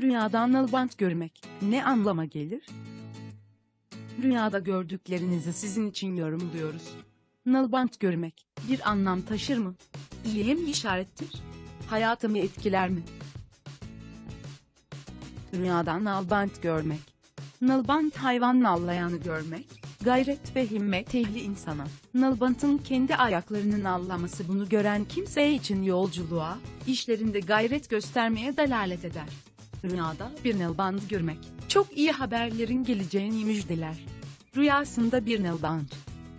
Rüyadan nalbant görmek ne anlama gelir? Rüyada gördüklerinizi sizin için yorumluyoruz. Nalbant görmek bir anlam taşır mı? İyiye mi işarettir? Hayatımı etkiler mi? Rüyadan nalbant görmek. Nalbant hayvan nallayanı görmek, gayret ve himmet ehli insana. Nalbantın kendi ayaklarının nallaması bunu gören kimseye için yolculuğa, işlerinde gayret göstermeye delalet eder. Rüyada bir nalbant görmek, çok iyi haberlerin geleceğini müjdeler. Rüyasında bir nalbant.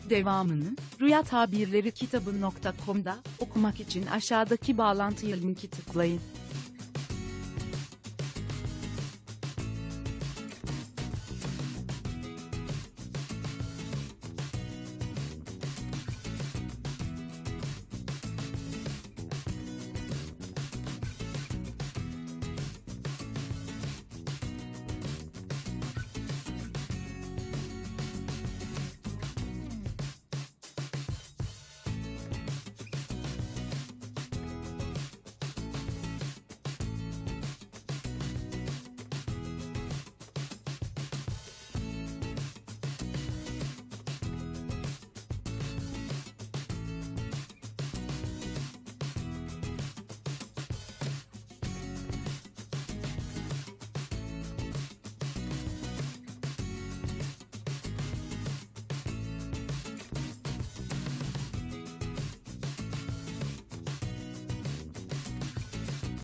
Devamını, Rüya Tabirleri kitabı.com'da okumak için aşağıdaki bağlantıya linki tıklayın.